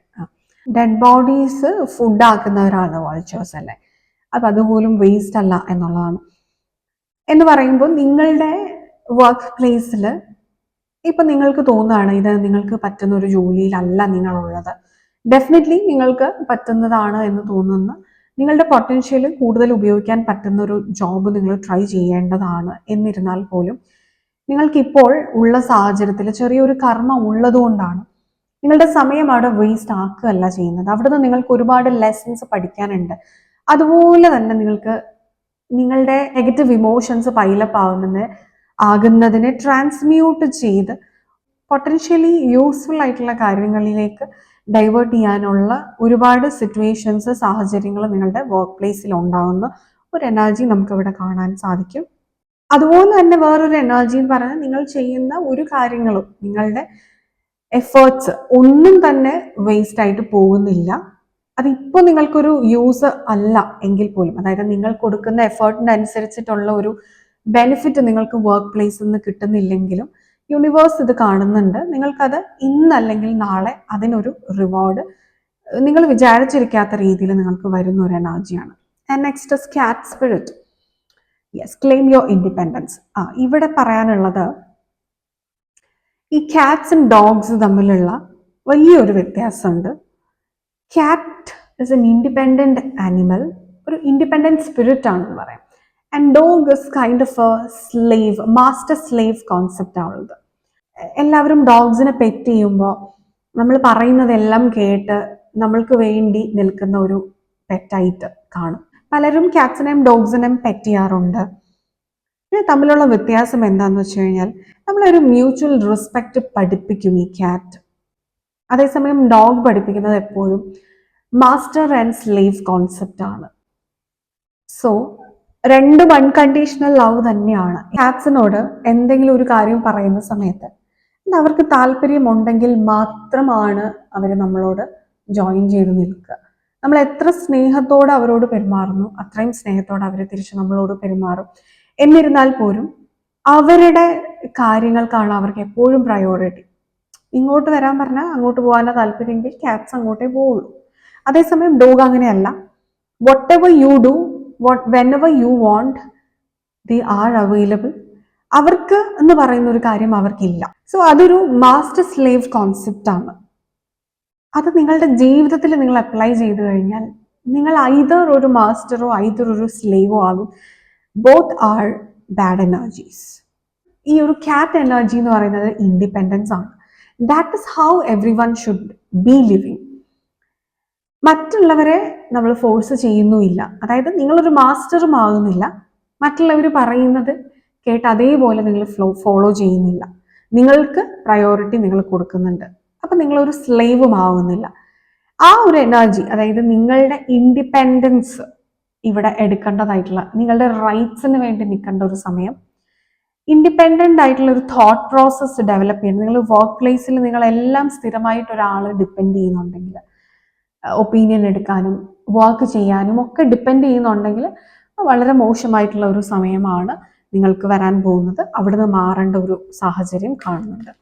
dead bodies food ആക്കുന്നവരാണ് vultures അല്ലേ? അപ്പം അതുപോലും വേസ്റ്റ് അല്ല എന്നുള്ളതാണ്. എന്ന് പറയുമ്പോൾ നിങ്ങളുടെ വർക്ക് പ്ലേസിൽ ഇപ്പം നിങ്ങൾക്ക് തോന്നുകയാണ് ഇത് നിങ്ങൾക്ക് പറ്റുന്ന ഒരു ജോലിയിലല്ല നിങ്ങളുള്ളത്. ഡെഫിനറ്റ്ലി നിങ്ങൾക്ക് പറ്റുന്നതാണ് എന്ന് തോന്നുന്ന നിങ്ങളുടെ പൊട്ടൻഷ്യൽ കൂടുതൽ ഉപയോഗിക്കാൻ പറ്റുന്ന ഒരു ജോബ് നിങ്ങൾ ട്രൈ ചെയ്യേണ്ടതാണ് എന്നിരുന്നാൽ പോലും നിങ്ങൾക്കിപ്പോൾ ഉള്ള സാഹചര്യത്തിൽ ചെറിയൊരു കർമ്മം ഉള്ളതുകൊണ്ടാണ് നിങ്ങളുടെ സമയം അവിടെ വേസ്റ്റ് ആക്കുകയല്ല ചെയ്യുന്നത്. അവിടുന്ന് നിങ്ങൾക്ക് ഒരുപാട് ലെസൺസ് പഠിക്കാനുണ്ട്. അതുപോലെ തന്നെ നിങ്ങൾക്ക് നിങ്ങളുടെ നെഗറ്റീവ് ഇമോഷൻസ് പൈലപ്പ് ആവുന്നത് ആകുന്നതിനെ ട്രാൻസ്മ്യൂട്ട് ചെയ്ത് പൊട്ടൻഷ്യലി യൂസ്ഫുൾ ആയിട്ടുള്ള കാര്യങ്ങളിലേക്ക് ഡൈവേർട്ട് ചെയ്യാനുള്ള ഒരുപാട് സിറ്റുവേഷൻസ് സാഹചര്യങ്ങൾ നിങ്ങളുടെ വർക്ക് പ്ലേസിൽ ഉണ്ടാകുന്ന ഒരു എനർജി നമുക്ക് ഇവിടെ കാണാൻ സാധിക്കും. അതുപോലെ തന്നെ വേറൊരു എനർജി എന്ന് പറഞ്ഞാൽ നിങ്ങൾ ചെയ്യുന്ന ഒരു കാര്യങ്ങളും നിങ്ങളുടെ എഫേർട്സ് ഒന്നും തന്നെ വേസ്റ്റ് ആയിട്ട് പോകുന്നില്ല. അതിപ്പോൾ നിങ്ങൾക്കൊരു യൂസ് അല്ല എങ്കിൽ പോലും അതായത് നിങ്ങൾ കൊടുക്കുന്ന എഫേർട്ടിന് അനുസരിച്ചിട്ടുള്ള ഒരു ബെനിഫിറ്റ് നിങ്ങൾക്ക് വർക്ക് പ്ലേസിൽ നിന്ന് കിട്ടുന്നില്ലെങ്കിലും യൂണിവേഴ്സ് ഇത് കാണുന്നുണ്ട്. നിങ്ങൾക്കത് ഇന്നല്ലെങ്കിൽ നാളെ അതിനൊരു റിവാർഡ് നിങ്ങൾ വിചാരിച്ചിരിക്കാത്ത രീതിയിൽ നിങ്ങൾക്ക് വരുന്ന ഒരു എനർജിയാണ് and next cat spirit yes claim your independence ആ ഇവിടെ പറയാനുള്ളത് ഈ ക്യാറ്റ്സും ഡോഗ്സ് തമ്മിലുള്ള വലിയൊരു വ്യത്യാസമുണ്ട്. Cat is an independent animal ഒരു ഇൻഡിപെൻഡന്റ് സ്പിരിറ്റ് ആണെന്ന് പറയാം. And dog is kind of a slave master slave concept ആണുള്ളത്. എല്ലാവരും ഡോഗ്സിനെ പെറ്റ് ചെയ്യുമ്പോൾ നമ്മൾ പറയുന്നതെല്ലാം കേട്ട് നമ്മൾക്ക് വേണ്ടി നിൽക്കുന്ന ഒരു പെറ്റായിട്ട് കാണും. പലരും ക്യാറ്റ്സിനെയും ഡോഗ്സിനെയും പെറ്റ് ചെയ്യാറുണ്ട്. ഇത് തമ്മിലുള്ള വ്യത്യാസം എന്താണെന്ന് വെച്ച് കഴിഞ്ഞാൽ നമ്മളൊരു മ്യൂച്വൽ റെസ്പെക്റ്റ് പഠിപ്പിക്കും ഈ ക്യാറ്റ് അതേസമയം ഡോഗ് പഠിപ്പിക്കുന്നത് എപ്പോഴും മാസ്റ്റർ ആൻഡ് സ്ലേവ് കോൺസെപ്റ്റ് ആണ്. സോ രണ്ടും അൺകണ്ടീഷണൽ ലവ് തന്നെയാണ്. ക്യാറ്റ്സിനോട് എന്തെങ്കിലും ഒരു കാര്യം പറയുന്ന സമയത്ത് അവർക്ക് താല്പര്യമുണ്ടെങ്കിൽ മാത്രമാണ് അവർ നമ്മളോട് ജോയിൻ ചെയ്ത് നിൽക്കുക. നമ്മൾ എത്ര സ്നേഹത്തോടെ അവരോട് പെരുമാറുന്നു അത്രയും സ്നേഹത്തോടെ അവർ തിരിച്ച് നമ്മളോട് പെരുമാറും. എന്നിരുന്നാൽ പോലും അവരുടെ കാര്യങ്ങൾക്കാണ് അവർക്ക് എപ്പോഴും പ്രയോറിറ്റി ഇങ്ങോട്ട് വരാൻ പറഞ്ഞാൽ അങ്ങോട്ട് പോകാനാ താല്പര്യമെങ്കിൽ ക്യാറ്റ്സ് അങ്ങോട്ടേ പോവുള്ളൂ. അതേസമയം ഡോഗ് അങ്ങനെയല്ല. Whatever you do what whenever you want they are available അവർക്ക് എന്ന് പറയുന്ന ഒരു കാര്യം അവർക്കില്ല. സോ അതൊരു മാസ്റ്റർ സ്ലേവ് കോൺസെപ്റ്റ് ആണ്. അത് നിങ്ങളുടെ ജീവിതത്തിൽ നിങ്ങൾ അപ്ലൈ ചെയ്തു കഴിഞ്ഞാൽ നിങ്ങൾ ഐതർ ഒരു മാസ്റ്ററോ ഐതർ ഒരു സ്ലേവോ ആകും. ബോത്ത് ആർ ബാഡ് എനർജീസ് ഈ ഒരു ക്യാറ്റ് എനർജി എന്ന് പറയുന്നത് ഇൻഡിപെൻഡൻസ് ആണ്. That is how everyone should be living മറ്റുള്ളവരെ നമ്മൾ ഫോഴ്സ് ചെയ്യുന്നുമില്ല. അതായത് നിങ്ങളൊരു മാസ്റ്ററും ആകുന്നില്ല. മറ്റുള്ളവർ പറയുന്നത് കേട്ട് അതേപോലെ നിങ്ങൾ ഫ്ലോ ഫോളോ ചെയ്യുന്നില്ല. നിങ്ങൾക്ക് പ്രയോറിറ്റി നിങ്ങൾ കൊടുക്കുന്നുണ്ട്. അപ്പം നിങ്ങളൊരു സ്ലേവും ആവുന്നില്ല. ആ ഒരു എനർജി അതായത് നിങ്ങളുടെ ഇൻഡിപെൻഡൻസ് ഇവിടെ എടുക്കേണ്ടതായിട്ടുള്ള നിങ്ങളുടെ റൈറ്റ്സിന് വേണ്ടി നിൽക്കേണ്ട ഒരു സമയം ഇൻഡിപെൻഡന്റ് ആയിട്ടുള്ള ഒരു തോട്ട് പ്രോസസ്സ് ഡെവലപ്പ് ചെയ്യണം നിങ്ങൾ വർക്ക് പ്ലേസിൽ നിങ്ങളെല്ലാം സ്ഥിരമായിട്ട് ഒരാൾ ഡിപ്പെൻഡ് ചെയ്യുന്നുണ്ടെങ്കിൽ ഒപ്പീനിയൻ എടുക്കാനും വർക്ക് ചെയ്യാനും ഒക്കെ ഡിപ്പെൻഡ് ചെയ്യുന്നുണ്ടെങ്കിൽ വളരെ മോശമായിട്ടുള്ള ഒരു സമയമാണ് നിങ്ങൾക്ക് വരാൻ പോകുന്നത്. അവിടുന്ന് മാറേണ്ട ഒരു സാഹചര്യം കാണുന്നുണ്ട്.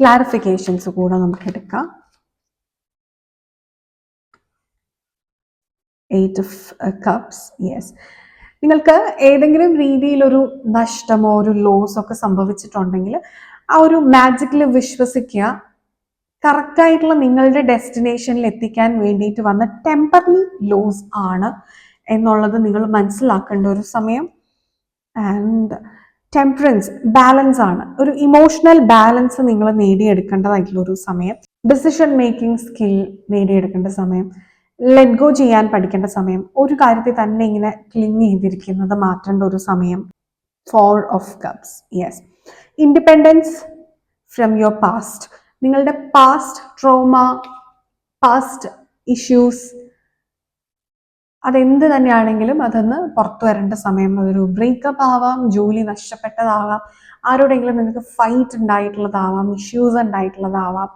ക്ലാരിഫിക്കേഷൻസ് കൂടെ നമുക്ക് എടുക്കാം. എയ്റ്റ് ഓഫ് കപ്സ് യെസ് നിങ്ങൾക്ക് ഏതെങ്കിലും രീതിയിലൊരു നഷ്ടമോ ഒരു ലോസ് ഒക്കെ സംഭവിച്ചിട്ടുണ്ടെങ്കിൽ ആ ഒരു മാജിക്കിൽ വിശ്വസിക്കുക. കറക്റ്റായിട്ടുള്ള നിങ്ങളുടെ ഡെസ്റ്റിനേഷനിൽ എത്തിക്കാൻ വേണ്ടിയിട്ട് വന്ന ടെമ്പററി ലോസ് ആണ് എന്നുള്ളത് നിങ്ങൾ മനസ്സിലാക്കേണ്ട ഒരു സമയം. ആൻഡ് ടെമ്പറൻസ് ബാലൻസ് ആണ്. ഒരു ഇമോഷണൽ ബാലൻസ് നിങ്ങൾ നേടിയെടുക്കേണ്ടതായിട്ടുള്ള ഒരു സമയം. ഡിസിഷൻ മേക്കിംഗ് സ്കിൽ നേടിയെടുക്കേണ്ട സമയം. ലെറ്റ് ഗോ ചെയ്യാൻ പഠിക്കേണ്ട സമയം ഒരു കാര്യത്തിൽ തന്നെ ഇങ്ങനെ ക്ലിങ് ചെയ്തിരിക്കുന്നത് മാറ്റേണ്ട ഒരു സമയം four of cups yes independence from your past നിങ്ങളുടെ പാസ്റ്റ് ട്രോമ പാസ്റ്റ് ഇഷ്യൂസ് അതെന്ത് തന്നെയാണെങ്കിലും അതൊന്ന് പുറത്തു വരേണ്ട സമയം അതൊരു ബ്രേക്കപ്പ് ആവാം ജോലി നഷ്ടപ്പെട്ടതാവാം ആരോടെങ്കിലും നിങ്ങൾക്ക് ഫൈറ്റ് ഉണ്ടായിട്ടുള്ളതാവാം ഇഷ്യൂസ് ഉണ്ടായിട്ടുള്ളതാവാം.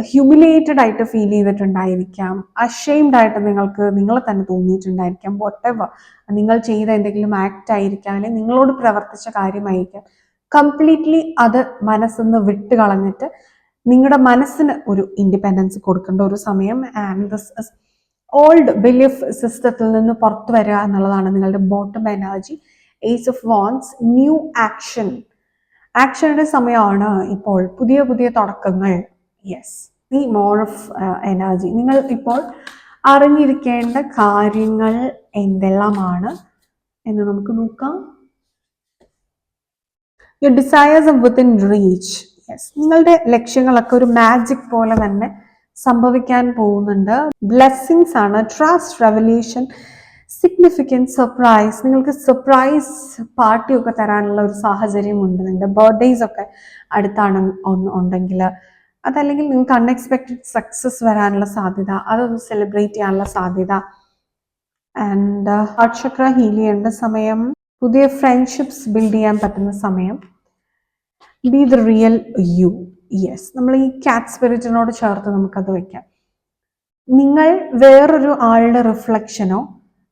ഹ്യൂമിലേറ്റഡ് ആയിട്ട് ഫീൽ ചെയ്തിട്ടുണ്ടായിരിക്കാം. അഷെയിംഡ് ആയിട്ട് നിങ്ങൾക്ക് നിങ്ങളെ തന്നെ തോന്നിയിട്ടുണ്ടായിരിക്കാം. വോട്ട് എവർ നിങ്ങൾ ചെയ്ത എന്തെങ്കിലും ആക്ട് ആയിരിക്കാം അല്ലെങ്കിൽ നിങ്ങളോട് പ്രവർത്തിച്ച കാര്യമായിരിക്കാം. കംപ്ലീറ്റ്ലി അത് മനസ്സിന്ന് വിട്ട് കളഞ്ഞിട്ട് നിങ്ങളുടെ മനസ്സിന് ഒരു ഇൻഡിപെൻഡൻസ് കൊടുക്കേണ്ട ഒരു സമയം. ആൻഡ് ദിസ് ഓൾഡ് ബിലീഫ് സിസ്റ്റത്തിൽ നിന്ന് പുറത്തു വരിക എന്നുള്ളതാണ് നിങ്ങളുടെ bottom energy ace of wands new action ആക്ഷനുടെ സമയമാണ് ഇപ്പോൾ. പുതിയ പുതിയ തുടക്കങ്ങൾ. യെസ് നീ മോർ ഓഫ് എനർജി നിങ്ങൾ ഇപ്പോൾ അറിഞ്ഞിരിക്കേണ്ട കാര്യങ്ങൾ എന്തെല്ലാമാണ് എന്ന് നമുക്ക് നോക്കാം. Your desires within reach yes നിങ്ങളുടെ ലക്ഷ്യങ്ങളൊക്കെ ഒരു മാജിക് പോലെ തന്നെ സംഭവിക്കാൻ പോകുന്നുണ്ട്. ബ്ലെസ്സിങ്സ് ആണ്. ട്രസ്റ്റ് റെവല്യൂഷൻ സിഗ്നിഫിക്കന്റ് സർപ്രൈസ് നിങ്ങൾക്ക് സർപ്രൈസ് പാർട്ടി ഒക്കെ തരാനുള്ള ഒരു സാഹചര്യമുണ്ട്. നിങ്ങളുടെ ബർത്ത്ഡേയ്സ് ഒക്കെ അടുത്താണ് ഉണ്ടെങ്കിൽ അതല്ലെങ്കിൽ നിങ്ങൾക്ക് അൺഎക്സ്പെക്റ്റഡ് സക്സസ് വരാനുള്ള സാധ്യത അതൊന്ന് സെലിബ്രേറ്റ് ചെയ്യാനുള്ള സാധ്യത. ആൻഡ് ഹാർട്ട് ചക്ര ഹീൽ ചെയ്യേണ്ട സമയം പുതിയ ഫ്രണ്ട്ഷിപ്സ് ബിൽഡ് ചെയ്യാൻ പറ്റുന്ന സമയം. Be the real you yes നമ്മൾ ഈ കാറ്റ് സ്പിരിറ്റിനോട് ചേർത്ത് നമുക്കത് വെക്കാം. നിങ്ങൾ വേറൊരു ആളുടെ റിഫ്ലക്ഷനോ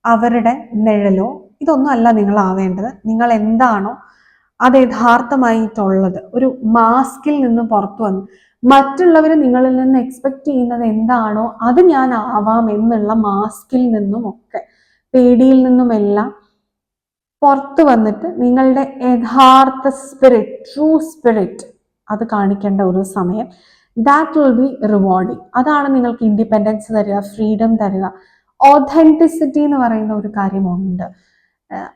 അവരുടെ നിഴലോ ഇതൊന്നും അല്ല നിങ്ങൾ ആവേണ്ടത്. നിങ്ങൾ എന്താണോ അത് യഥാർത്ഥമായിട്ടുള്ളത്. ഒരു മാസ്കിൽ നിന്ന് പുറത്തു വന്ന് മറ്റുള്ളവർ നിങ്ങളിൽ നിന്ന് എക്സ്പെക്ട് ചെയ്യുന്നത് എന്താണോ അത് ഞാൻ ആവാം എന്നുള്ള മാസ്കിൽ നിന്നും ഒക്കെ പേടിയിൽ നിന്നുമെല്ലാം പുറത്തു വന്നിട്ട് നിങ്ങളുടെ യഥാർത്ഥ സ്പിരിറ്റ് ട്രൂ സ്പിരിറ്റ് അത് കാണിക്കേണ്ട ഒരു സമയം. ദാറ്റ് വിൽ ബി റിവാർഡിങ് അതാണ് നിങ്ങൾക്ക് ഇൻഡിപെൻഡൻസ് തരിക ഫ്രീഡം തരിക. ഓതന്റിസിറ്റി എന്ന് പറയുന്ന ഒരു കാര്യമുണ്ട്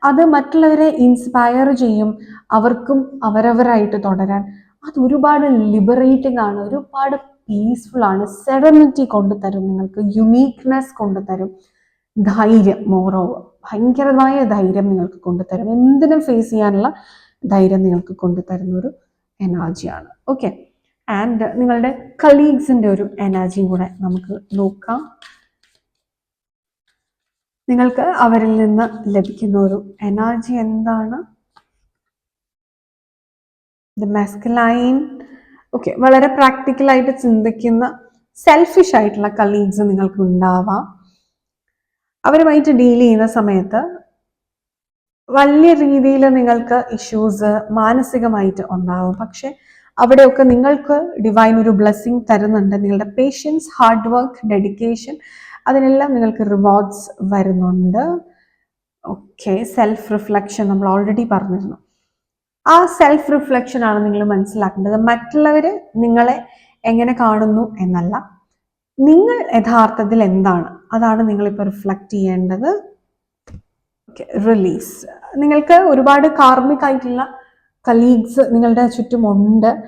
അത് മറ്റുള്ളവരെ ഇൻസ്പയർ ചെയ്യും അവർക്കും അവരവരായിട്ട് തുടരാൻ. അത് ഒരുപാട് ലിബറേറ്റിംഗ് ആണ് ഒരുപാട് പീസ്ഫുൾ ആണ്. സെറനിറ്റി കൊണ്ടുതരും നിങ്ങൾക്ക് യുണീക്നെസ് കൊണ്ടുതരും. ധൈര്യം മോറോവർ ഭയങ്കരമായ ധൈര്യം നിങ്ങൾക്ക് കൊണ്ടുതരും. എന്തിനും ഫേസ് ചെയ്യാനുള്ള ധൈര്യം നിങ്ങൾക്ക് കൊണ്ടുതരുന്ന ഒരു എനർജിയാണ് ഓക്കെ ആൻഡ് നിങ്ങളുടെ കളീഗ്സിന്റെ ഒരു എനർജിയും കൂടെ നമുക്ക് നോക്കാം. നിങ്ങൾക്ക് അവരിൽ നിന്ന് ലഭിക്കുന്ന ഒരു എനർജി എന്താണ്? ദ മെസ്കലൈൻ ഓക്കെ വളരെ പ്രാക്ടിക്കലായിട്ട് ചിന്തിക്കുന്ന സെൽഫിഷ് ആയിട്ടുള്ള കളീഗ്സ് നിങ്ങൾക്ക് ഉണ്ടാവാം അവരുമായിട്ട് ഡീൽ ചെയ്യുന്ന സമയത്ത് വലിയ രീതിയിൽ നിങ്ങൾക്ക് ഇഷ്യൂസ് മാനസികമായിട്ട് ഉണ്ടാവും. പക്ഷെ അവിടെയൊക്കെ നിങ്ങൾക്ക് ഡിവൈൻ ഒരു ബ്ലെസ്സിങ് തരുന്നുണ്ട്. നിങ്ങളുടെ പേഷ്യൻസ് ഹാർഡ് വർക്ക് ഡെഡിക്കേഷൻ അതിനെല്ലാം നിങ്ങൾക്ക് റിവാർഡ്സ് വരുന്നുണ്ട്. ഓക്കെ സെൽഫ് റിഫ്ലക്ഷൻ നമ്മൾ ഓൾറെഡി പറഞ്ഞിരുന്നു. ആ സെൽഫ് റിഫ്ലക്ഷൻ ആണ് നിങ്ങൾ മനസ്സിലാക്കേണ്ടത്. മറ്റുള്ളവർ നിങ്ങളെ എങ്ങനെ കാണുന്നു എന്നല്ല. നിങ്ങൾ യഥാർത്ഥത്തിൽ എന്താണ്? അതാണ് നിങ്ങളിപ്പോൾ റിഫ്ലക്റ്റ് ചെയ്യേണ്ടത്. റിലീസ് നിങ്ങൾക്ക് ഒരുപാട് കാർമിക് ആയിട്ടുള്ള കലീഗ്സ് നിങ്ങളുടെ ചുറ്റുമുണ്ട്.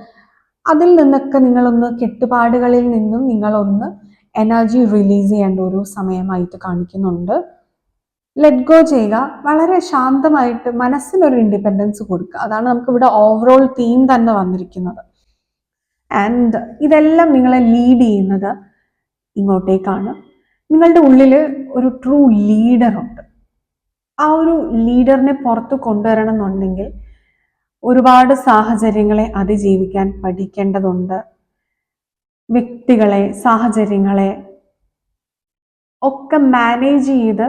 അതിൽ നിന്നൊക്കെ നിങ്ങളൊന്ന് കെട്ടുപാടുകളിൽ നിന്നും നിങ്ങളൊന്ന് എനർജി റിലീസ് ചെയ്യേണ്ട ഒരു സമയമായിട്ട് കാണിക്കുന്നുണ്ട്. ലെറ്റ് ഗോ ചെയ്യുക വളരെ ശാന്തമായിട്ട് മനസ്സിനൊരു ഇൻഡിപെൻഡൻസ് കൊടുക്കുക. അതാണ് നമുക്ക് ഇവിടെ ഓവറോൾ തീം തന്നെ വന്നിരിക്കുന്നത്. ആൻഡ് ഇതെല്ലാം നിങ്ങളെ ലീഡ് ചെയ്യുന്നത് ഇങ്ങോട്ടേക്കാണ്. നിങ്ങളുടെ ഉള്ളിൽ ഒരു ട്രൂ ലീഡറുണ്ട് ആ ഒരു ലീഡറിനെ പുറത്ത് കൊണ്ടുവരണം എന്നുണ്ടെങ്കിൽ ഒരുപാട് സാഹചര്യങ്ങളെ അതിജീവിക്കാൻ പഠിക്കേണ്ടതുണ്ട്. വ്യക്തികളെ സാഹചര്യങ്ങളെ ഒക്കെ മാനേജ് ചെയ്ത്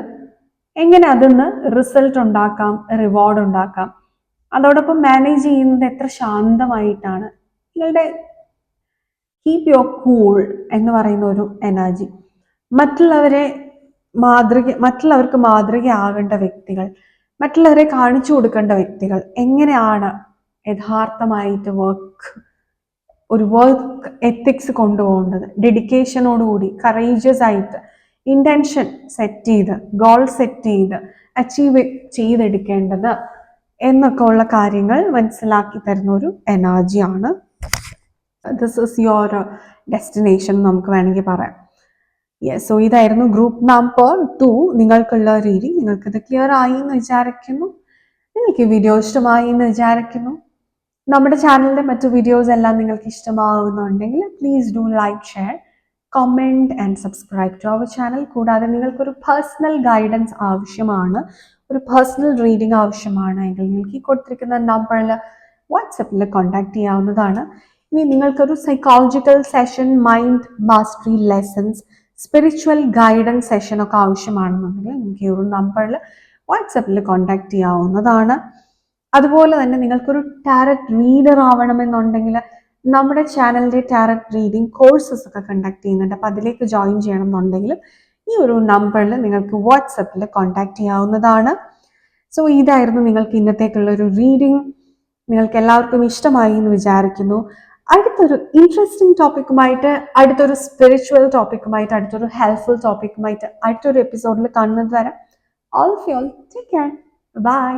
എങ്ങനെ അതിന്ന് റിസൾട്ട് ഉണ്ടാക്കാം റിവാർഡ് ഉണ്ടാക്കാം? അതോടൊപ്പം മാനേജ് ചെയ്യുന്നത് എത്ര ശാന്തമായിട്ടാണ്? നിങ്ങളുടെ കീപ് യുവർ കൂൾ എന്ന് പറയുന്ന ഒരു എനർജി മറ്റുള്ളവരെ മാതൃക മറ്റുള്ളവർക്ക് മാതൃകയാകേണ്ട വ്യക്തികൾ മറ്റുള്ളവരെ കാണിച്ചു കൊടുക്കേണ്ട വ്യക്തികൾ എങ്ങനെയാണ് യഥാർത്ഥമായിട്ട് വർക്ക് ഒരു വർക്ക് എത്തിക്സ് കൊണ്ടുപോകേണ്ടത്? ഡെഡിക്കേഷനോടുകൂടി കറേജിയസ് ആയിട്ട് ഇന്റൻഷൻ സെറ്റ് ചെയ്ത് ഗോൾ സെറ്റ് ചെയ്ത് അച്ചീവ് ചെയ്തെടുക്കേണ്ടത് എന്നൊക്കെ ഉള്ള കാര്യങ്ങൾ മനസ്സിലാക്കി തരുന്ന ഒരു എനർജിയാണ് ദിസ് ഇസ് യുവർ ഡെസ്റ്റിനേഷൻ നമുക്ക് വേണമെങ്കിൽ പറയാം. യെസ് സോ ഇതായിരുന്നു ഗ്രൂപ്പ് നമ്പർ ടു നിങ്ങൾക്കുള്ള രീതി. നിങ്ങൾക്കിത് ക്ലിയർ ആയി എന്ന് വിചാരിക്കുന്നു. നിങ്ങൾക്ക് വീഡിയോ ഇഷ്ടമായി എന്ന് വിചാരിക്കുന്നു. നമ്മുടെ ചാനലിലെ മറ്റു വീഡിയോസ് എല്ലാം നിങ്ങൾക്ക് ഇഷ്ടമാകുന്നുണ്ടെങ്കിൽ please do like share comment and subscribe to our channel കൂടാതെ നിങ്ങൾക്കൊരു പേഴ്സണൽ ഗൈഡൻസ് ആവശ്യമാണ്. ഒരു പേഴ്സണൽ റീഡിംഗ് ആവശ്യമാണ്. എങ്കിൽ നിങ്ങൾക്ക് ഈ കൊടുത്തിരിക്കുന്ന നമ്പറിൽ വാട്സപ്പിൽ കോൺടാക്ട് ചെയ്യാവുന്നതാണ്. ഇനി നിങ്ങൾക്കൊരു psychological session mind mastery lessons spiritual guidance session ഒക്കെ ആവശ്യമാണെന്നുണ്ടെങ്കിൽ നിങ്ങൾക്ക് ഈ ഒരു നമ്പറിൽ വാട്സപ്പിൽ കോൺടാക്ട് ചെയ്യാവുന്നതാണ്. അതുപോലെ തന്നെ നിങ്ങൾക്കൊരു ടാരറ്റ് റീഡർ ആവണമെന്നുണ്ടെങ്കിൽ നമ്മുടെ ചാനലിന്റെ ടാരറ്റ് റീഡിംഗ് കോഴ്സസ് ഒക്കെ കണ്ടക്ട് ചെയ്യുന്നുണ്ട്. അപ്പോൾ അതിലേക്ക് ജോയിൻ ചെയ്യണം എന്നുണ്ടെങ്കിൽ ഈ ഒരു നമ്പറിൽ നിങ്ങൾക്ക് വാട്സപ്പിൽ കോൺടാക്ട് ചെയ്യാവുന്നതാണ്. സോ ഇതായിരുന്നു നിങ്ങൾക്ക് ഇന്നത്തേക്കുള്ള ഒരു റീഡിംഗ് നിങ്ങൾക്ക് എല്ലാവർക്കും ഇഷ്ടമായി എന്ന് വിചാരിക്കുന്നു. അടുത്തൊരു ഇൻട്രസ്റ്റിംഗ് ടോപ്പിക്കുമായിട്ട് അടുത്തൊരു സ്പിരിച്വൽ ടോപ്പിക്കുമായിട്ട് അടുത്തൊരു ഹെൽപ്ഫുൾ ടോപ്പിക്കുമായിട്ട് അടുത്തൊരു എപ്പിസോഡിൽ കാണുന്നത് വരെ all you all take care bye